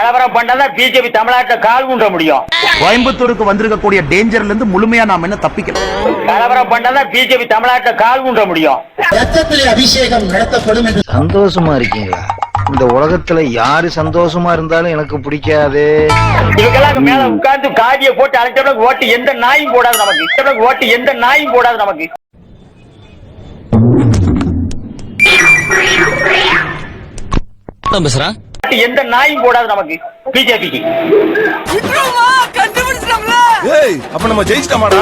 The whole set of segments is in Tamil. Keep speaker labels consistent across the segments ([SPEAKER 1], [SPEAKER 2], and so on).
[SPEAKER 1] கலவரம் பண்ணாதான் பிஜேபி தமிழ்நாட்டுல கால் ஊன்ற முடியும்.
[SPEAKER 2] கோயம்புத்தூருக்கு வந்திருக்கக்கூடிய டேஞ்சர்ல இருந்து முழுமையா நாம என்ன தப்பிக்கலாம்
[SPEAKER 1] கலவரம் பண்ணாதான் பிஜேபி தமிழ்நாட்டுல கால் ஊன்ற முடியும்.
[SPEAKER 3] ரத்தத்திலே அபிஷேகம் நடத்தப்படும் என்று
[SPEAKER 4] சந்தோஷமா இருக்கீங்களா? இந்த உலகத்துல யாரு சந்தோஷமா இருந்தாலும் எனக்கு பிடிக்காது.
[SPEAKER 1] இவங்கெல்லாம் மேல உட்கார்ந்து காதியை போட்டு அழைச்சோம்னா ஓட்டு எந்த நாயும் போடாது நமக்கு. இஷ்டப்பட்ட ஓட்டு எந்த நாயும் போடாது நமக்கு.
[SPEAKER 5] பேசுறான்?
[SPEAKER 1] ஓட்டு எந்த நாயும் போடாது நமக்கு. பிஜேபிக்கு
[SPEAKER 6] ஏய் அப்ப நம்ம ஜெயிச்சிட்டோமாடா?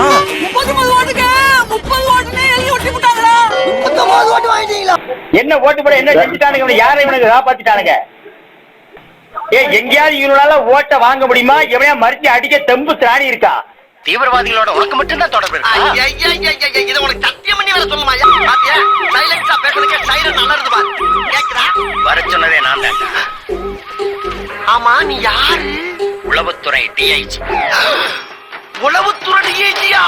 [SPEAKER 1] என்ன ஓட்டு போட என்ன செஞ்சுட்டானுங்க இவனை? யாரை இவனுக்கு காப்பாத்திட்டானுங்க? ஏ எங்கேயாவது இவனால ஓட்ட வாங்க முடியுமா? எவனையா மறிச்சு அடிக்க தெம்பு திராணி இருக்கா?
[SPEAKER 4] தீவிரவாதிகளோட உனக்கு மட்டும்தான் தொடர்பு இருக்கு?
[SPEAKER 7] இது உனக்கு சத்தியம் பண்ணி வேற சொல்லுமா சைலன்ஸா பேசுறதுக்கு சைலன் நல்லா பாரு கேக்குதா
[SPEAKER 4] வர சொன்னதே நான் தான்
[SPEAKER 7] ஆமா நீ யாரு?
[SPEAKER 4] உளவுத்துறை டிஐஜி
[SPEAKER 7] உளவுத்துறை ஏஜியா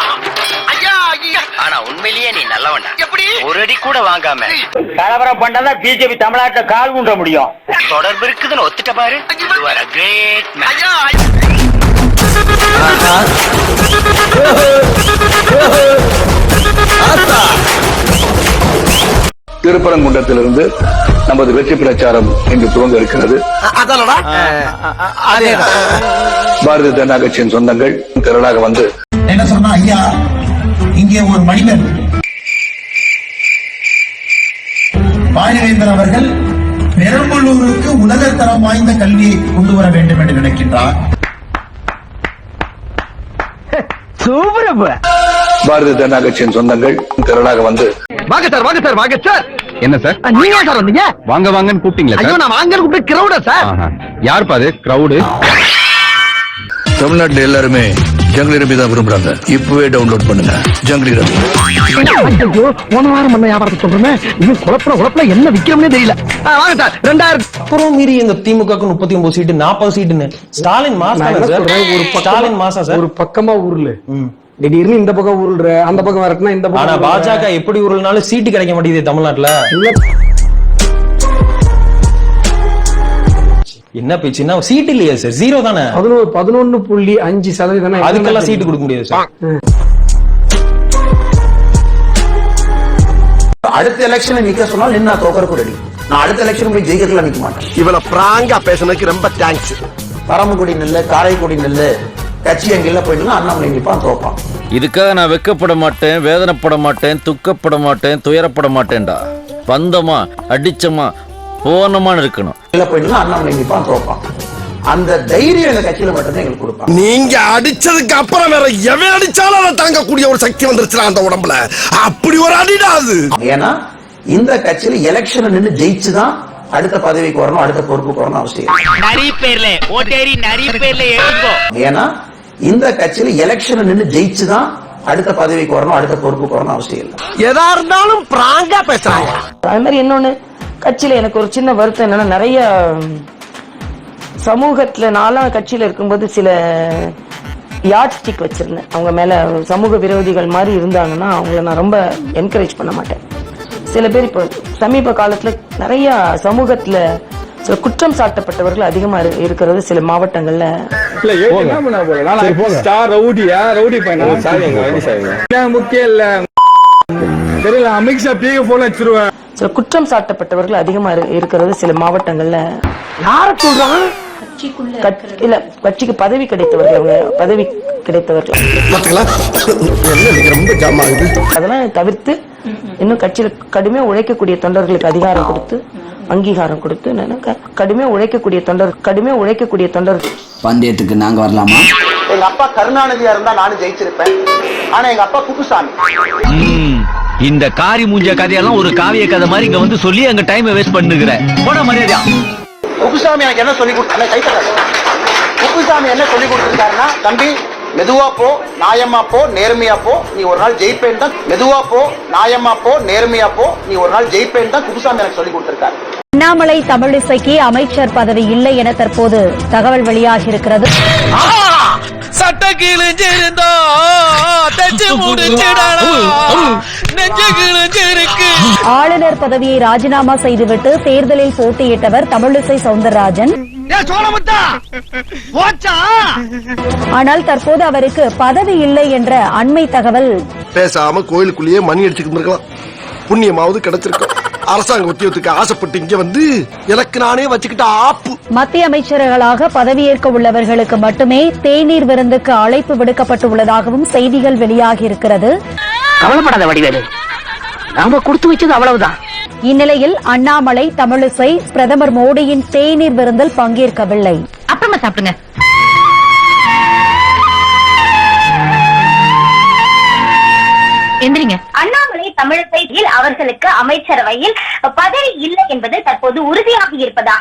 [SPEAKER 7] ஐயா ஐயா.
[SPEAKER 4] ஆனா உண்மையிலேயே நீ நல்லவன்டா.
[SPEAKER 7] எப்படி?
[SPEAKER 4] ஒரு அடி கூட வாங்காம.
[SPEAKER 1] கலவரம் பண்ணாதான் பிஜேபி தமிழ்நாட்டுல கால் ஊன்ற முடியும்.
[SPEAKER 4] தொடர்பு இருக்குதுன்னு ஒத்துட்ட பாரு. man.
[SPEAKER 7] ஐயா
[SPEAKER 8] திருப்பரங்குன்றத்திலிருந்து நமது வெற்றி பிரச்சாரம் இன்று துவங்க இருக்கிறது. பாரதிய ஜனதா கட்சியின் சொந்தங்கள் திரளாக வந்து
[SPEAKER 3] என்ன சொன்னா ஐயா இங்கே ஒரு மனிதன். பாரிவேந்தர் அவர்கள் பெரம்பலூருக்கு உலகத்தரம் வாய்ந்த கல்வியை கொண்டு வர வேண்டும் என்று நினைக்கின்றார்.
[SPEAKER 8] பாரதிய ஜனதா கட்சியின் சொந்தங்கள் திரளாக வந்து
[SPEAKER 2] வாங்க சார் வாங்க சார் வாங்க சார்.
[SPEAKER 6] என்ன சார்?
[SPEAKER 2] நீங்க சார் வந்தீங்க?
[SPEAKER 6] வாங்க வாங்கன்னு கூப்பிட்டீங்களா
[SPEAKER 2] ஐயோ நான் வாங்க கூப்பிட்டு கிரௌட சார்?
[SPEAKER 6] யார் பாது கிரவுடு
[SPEAKER 8] தமிழ்நாட்டில் எல்லாருமே ஜங்கலி ரவி தான் விரும்புறாங்க. இப்பவே டவுன்லோட் பண்ணுங்க. ஜங்கலி ரவி
[SPEAKER 2] ஐயோ போன வாரம் பண்ண வியாபாரத்தை சொல்றேன். இன்னும் குழப்பம் குழப்பம் என்ன விக்கிறோம்னே தெரியல. வாங்க சார். ரெண்டாயிரம்
[SPEAKER 9] அப்புறம் மீறி இந்த திமுக முப்பத்தி ஒன்பது சீட்டு நாற்பது சீட்டுன்னு. ஸ்டாலின் மாசம்
[SPEAKER 10] ஒரு
[SPEAKER 9] ஸ்டாலின் மாசம் சார்?
[SPEAKER 10] ஒரு பக்கமா உருளு திடீர்னு இந்த பக்கம் உருள்ற அந்த பக்கம் வரட்டுனா இந்த
[SPEAKER 9] ஆனா
[SPEAKER 10] பக்கம்
[SPEAKER 9] பாஜக எப்படி உருள்னாலும் சீட்டு கிடைக்க மாட்டேங்குது தமிழ்நாட்டுல. என்ன பேச்சுன்னா சீட் இல்லையா சார் ஜீரோ தானே?
[SPEAKER 10] பதினோரு பதினொன்னு புள்ளி அஞ்சு சதவீதம்
[SPEAKER 9] அதுக்கெல்லாம் சீட்டு கொடுக்க முடியாது சார்.
[SPEAKER 2] அடுத்த எலெக்ஷன் நிக்க சொன்னால் நின்னா தோக்கறக்கு ரெடி. நான் அடுத்த எலெக்ஷன் போய் ஜெயிக்கிறதுல நிக்க மாட்டேன்.
[SPEAKER 6] இவள பிராங்கா பேசுனதுக்கு ரொம்ப தேங்க்ஸ்
[SPEAKER 2] பரமக்குடி நெல்லு காரைக்குடி நெல்லு கட்சி எங்கெல்லாம் போயிட்டு அண்ணாமலை நிப்பான் தோப்பான்
[SPEAKER 5] இதுக்காக நான் வெக்கப்பட மாட்டேன் வேதனைப்பட மாட்டேன் துக்கப்பட மாட்டேன் துயரப்பட மாட்டேன்டா. பந்தமா அடிச்சமா போனமான்னு இருக்கணும்.
[SPEAKER 2] எல்லாம் போயிட்டு அண்ணாமலை நிப்பான் தோப்பான் அந்த தைரியம் எங்க கட்சியில மட்டும்தான் எங்களுக்கு கொடுப்பாங்க.
[SPEAKER 6] நீங்க அடிச்சதுக்கு அப்புறம் வேற எவன் அடிச்சாலும் அதை தாங்கக்கூடிய ஒரு சக்தி வந்துருச்சுடா அந்த உடம்புல. அப்படி ஒரு அடிடா அது.
[SPEAKER 2] ஏன்னா இந்த கட்சியில எலெக்ஷன் நின்னு ஜெயிச்சுதான் அடுத்த பதவிக்கு வரணும் அடுத்த பொறுப்புக்கு வரணும் அவசியம் இல்லை.
[SPEAKER 1] நிறைய பேர்ல ஓட்டேரி நிறைய பேர்ல எழுதுங்கோ.
[SPEAKER 2] ஏன்னா இந்த கட்சியில எலெக்ஷன் நின்னு ஜெயிச்சுதான் அடுத்த பதவிக்கு வரணும் அடுத்த பொறுப்புக்கு வரணும் அவசியம் இல்லை.
[SPEAKER 6] எதா இருந்தாலும் பிராங்கா பேசுறாங்க.
[SPEAKER 11] அது மாதிரி இன்னொன்னு கட்சியில எனக்கு ஒரு சின்ன வருத்தம் என்னன்னா நிறைய சமூகத்துல நாலாம் கட்சியில இருக்கும்போது சில யாட் ஸ்டிக் வச்சிருந்தேன். அவங்க மேல சமூக விரோதிகள் மாதிரி இருந்தாங்கன்னா அவங்கள நான் ரொம்ப என்கரேஜ் பண்ண மாட்டேன். சில பேர் இப்போ சமீப காலத்துல நிறைய சமூகத்துல சில குற்றம் சாட்டப்பட்டவர்கள் அதிகமா இரு- இருக்கிறது சில மாவட்டங்கள்ல.
[SPEAKER 10] ஸ்டார் ரவுடியா ரவுடி பையனா? முக்கியம் இல்ல? தெரியல அமித்ஷா பீக போல வச்சிருவேன்
[SPEAKER 11] சில குற்றம் சாட்டப்பட்டவர்கள் அதிகமா இரு- இருக்கிறது சில மாவட்டங்கள்ல. கட்- இல்ல கட்சிக்கு பதவி கிடைத்தவர்கள் அவங்க பதவி கிடைத்தவர்கள்.
[SPEAKER 6] பாத்தீங்களா என்ன இன்னைக்கு ரொம்ப ஜாம் ஆகுது
[SPEAKER 11] அதெல்லாம் தவிர்த்து இன்னும் கட்சியில கடுமையா உழைக்கக்கூடிய தொண்டர்களுக்கு அதிகாரம் கொடுத்து அங்கீகாரம் கொடுத்து என்னன்னா க- கடுமையா உழைக்கக்கூடிய தொண்டர் கடுமையா உழைக்கக்கூடிய தொண்டர்.
[SPEAKER 4] பந்தயத்துக்கு நாங்க வரலாமா?
[SPEAKER 2] எங்க அப்பா கருணாநிதியா இருந்தா நானும் ஜெயிச்சிருப்பேன். ஆனா எங்க அப்பா குப்புசாமி.
[SPEAKER 5] இந்த காரி மூஞ்ச கதையெல்லாம் ஒரு காவிய கதை மாதிரி இங்க வந்து சொல்லி அங்க டைம் வேஸ்ட் பண்ணுகிற. போட மரியாதையா?
[SPEAKER 2] குப்புசாமி எனக்கு என்ன சொல்லி கொடுத்தாங்க கை தட்டாத. குப்புசாமி என்ன சொல்லி கொடுத்திருக்காருன்னா தம்பி மெதுவா போ நாயம்மா போ நேர்மையா போ. நீ ஒரு நாள் ஜெயிப்பேன் தான் மெதுவா போ நாயம்மா போ நேர்மையா போ. நீ ஒரு நாள் ஜெயிப்பேன் தான் குப்புசாமி எனக்கு சொல்லி கொடுத்திருக்காரு.
[SPEAKER 11] அண்ணாமலை தமிழிசைக்கு அமைச்சர் பதவி இல்லை என தற்போது தகவல் வெளியாகி இருக்கிறது.
[SPEAKER 5] சட்ட கிழிஞ்சிருந்தா தச்சு
[SPEAKER 11] ஆளுநர் பதவியை ராஜினாமா செய்துவிட்டு தேர்தலில் போட்டியிட்டவர் தமிழிசை சவுந்தரராஜன்.
[SPEAKER 12] ஆனால் தற்போது அவருக்கு பதவி இல்லை என்ற அண்மை தகவல்
[SPEAKER 6] பேசாம கோயிலுக்குள்ளேயே மணி அடிச்சுட்டு இருந்திருக்கலாம். புண்ணியமாவது கிடைச்சிருக்கும் அரசாங்க உத்தியோகத்துக்கு ஆசைப்பட்டு இங்க வந்து எனக்கு நானே வச்சுக்கிட்ட ஆப்பு.
[SPEAKER 12] மத்திய அமைச்சர்களாக பதவியேற்க உள்ளவர்களுக்கு மட்டுமே தேநீர் விருந்துக்கு அழைப்பு விடுக்கப்பட்டுள்ளதாகவும் செய்திகள் வெளியாகி இருக்கிறது.
[SPEAKER 1] கவலைப்படாத வடிவேலு. நாம கொடுத்து வச்சது அவ்வளவுதான்.
[SPEAKER 12] இந்நிலையில் அண்ணாமலை தமிழிசை பிரதமர் மோடியின் தேநீர் விருந்தில் பங்கேற்கவில்லை.
[SPEAKER 1] அப்புறமா சாப்பிடுங்க. எந்திரிங்க.
[SPEAKER 12] அண்ணாமலை தமிழிசையில் அவர்களுக்கு அமைச்சரவையில் பதவி இல்லை என்பது தற்போது உறுதியாகி இருப்பதாக